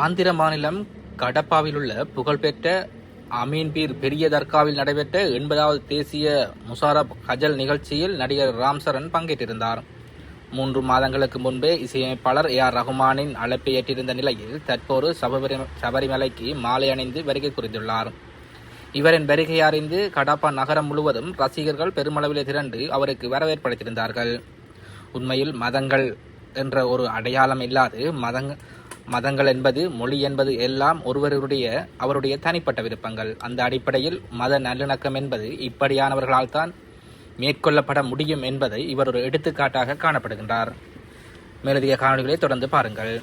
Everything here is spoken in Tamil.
ஆந்திர மாநிலம் கடப்பாவில் உள்ள புகழ்பெற்ற அமீன்பீர் பெரிய தர்காவில் நடைபெற்ற எண்பதாவது தேசிய முசாரப் கஜல் நிகழ்ச்சியில் நடிகர் ராம் சரண் பங்கேற்றிருந்தார். மூன்று மாதங்களுக்கு முன்பே இசையமைப்பாளர் ஏ ஆர் ரகுமானின் அழைப்பை ஏற்றிருந்த நிலையில் தற்போது சபரி சபரிமலைக்கு மாலை அணிந்து வருகை புரிந்துள்ளார். இவரின் வருகை அறிந்து கடப்பா நகரம் முழுவதும் ரசிகர்கள் பெருமளவிலே திரண்டு அவருக்கு வரவேற்பளித்திருந்தார்கள் உண்மையில் மதங்கள் என்ற ஒரு அடையாளம் இல்லாது மதங்கள் மதங்கள் என்பது மொழி என்பது எல்லாம் ஒருவருடைய அவருடைய தனிப்பட்ட விருப்பங்கள். அந்த அடிப்படையில் மத நல்லிணக்கம் என்பது இப்படியானவர்களால் தான் மேற்கொள்ளப்பட முடியும் என்பதை இவர் ஒரு எடுத்துக்காட்டாக காணப்படுகின்றார். மேலதிக காணொலிகளை தொடர்ந்து பாருங்கள்.